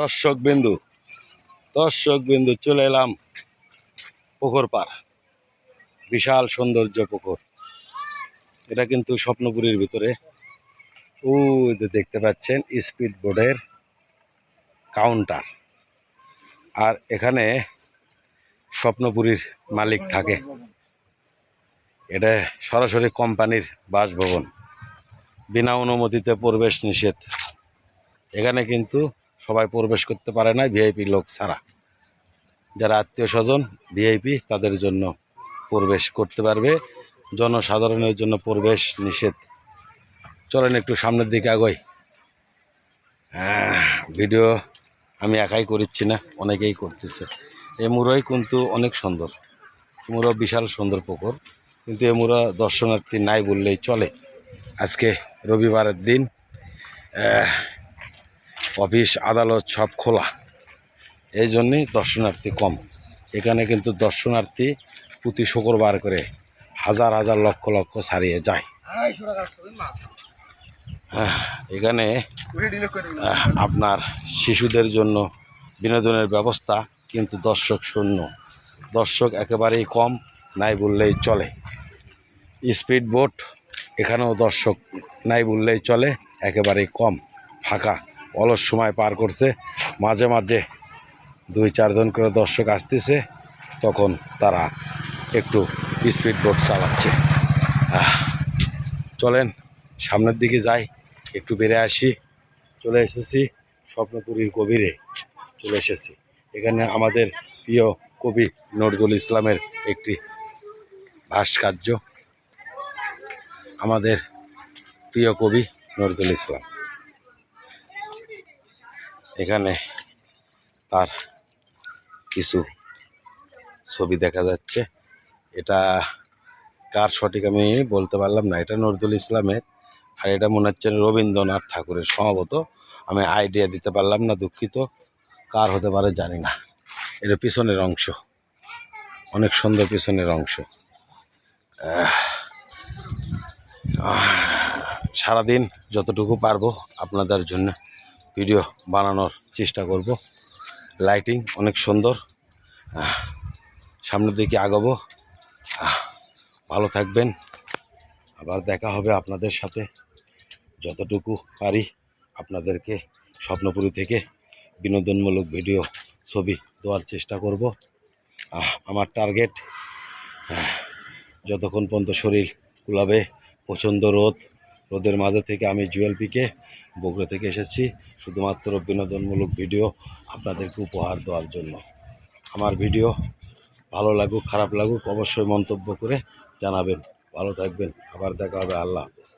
দর্শক বিন্দু দর্শক বিন্দু চলে এলাম পুকুর পার। বিশাল সৌন্দর্য পুকুর। এটা কিন্তু স্বপ্নপুরীর ভিতরে। যে দেখতে পাচ্ছেন স্পিড বোর্ডের কাউন্টার। আর এখানে স্বপ্নপুরীর মালিক থাকে। এটা সরাসরি কোম্পানির বাসভবন। বিনা অনুমতিতে প্রবেশ নিষেধ। এখানে কিন্তু সবাই প্রবেশ করতে পারে না ভিআইপি লোক ছাড়া। যারা আত্মীয় স্বজন ভিআইপি তাদের জন্য প্রবেশ করতে পারবে। জনসাধারণের জন্য প্রবেশ নিষেধ। চলেন একটু সামনের দিকে আহ, ভিডিও আমি একাই করছি না অনেকেই করতেছে। এই মুড়োই কিন্তু অনেক সুন্দর। মুড়ো বিশাল সুন্দর পুকুর। কিন্তু এ দর্শনার্থী নাই বললেই চলে। আজকে রবিবারের দিন। অফিস আদালত সব খোলা। এই জন্যেই দর্শনার্থী কম। এখানে কিন্তু দর্শনার্থী প্রতি শুক্রবার করে হাজার হাজার লক্ষ লক্ষ ছাড়িয়ে যায়। এখানে আপনার শিশুদের জন্য বিনোদনের ব্যবস্থা কিন্তু দর্শক শূন্য। দর্শক একেবারেই কম নাই বললেই চলে। স্পিড বোট এখানেও দর্শক নাই বললেই চলে একেবারেই কম ফাঁকা। অলস সময় পার করছে। মাঝে মাঝে দুই, চারজন করে দর্শক আসতেছে। তখন তারা একটু স্পিড বোট চালাচ্ছে। চলেন, সামনের দিকে যাই। একটু বেড়ে আসি। চলে এসেছি স্বপ্নপুরীর গভীরে। চলে এসেছি। এখানে আমাদের প্রিয় কবি নজরুল ইসলামের একটি ভাস্কর্য। আমাদের প্রিয় কবি নজরুল ইসলাম। এখানে তার কিছু ছবি দেখা যাচ্ছে। এটা কার সঠিক আমি বলতে পারলাম না। এটা নজরুল ইসলামের আর এটা মনে হচ্ছে রবীন্দ্রনাথ ঠাকুরের সম্ভবত আমি আইডিয়া দিতে পারলাম না, দুঃখিত। কার হতে পারে জানি না। এটা পিছনের অংশ। অনেক সুন্দর পিছনের অংশ। সারাদিন যতটুকু পারব আপনাদের জন্য। ভিডিও বানানোর চেষ্টা করব। লাইটিং অনেক সুন্দর। সামনের দিকে আগাবো। ভালো থাকবেন। আবার দেখা হবে আপনাদের সাথে। যতটুকু পারি আপনাদেরকে স্বপ্নপুরী থেকে বিনোদনমূলক ভিডিও, ছবি দেওয়ার চেষ্টা করব। আমার টার্গেট যতক্ষণ পর্যন্ত শরীর কুলাবে, প্রচণ্ড রোদ রোদের মাঝে থেকে আমি জুয়েল পিকে বগুড়া থেকে এসেছি। শুধুমাত্র বিনোদনমূলক ভিডিও আপনাদেরকে উপহার দেওয়ার জন্য। আমার ভিডিও ভালো লাগুক, খারাপ লাগুক, অবশ্যই মন্তব্য করে জানাবেন। ভালো থাকবেন। আবার দেখা হবে। আল্লাহ হাফেজ।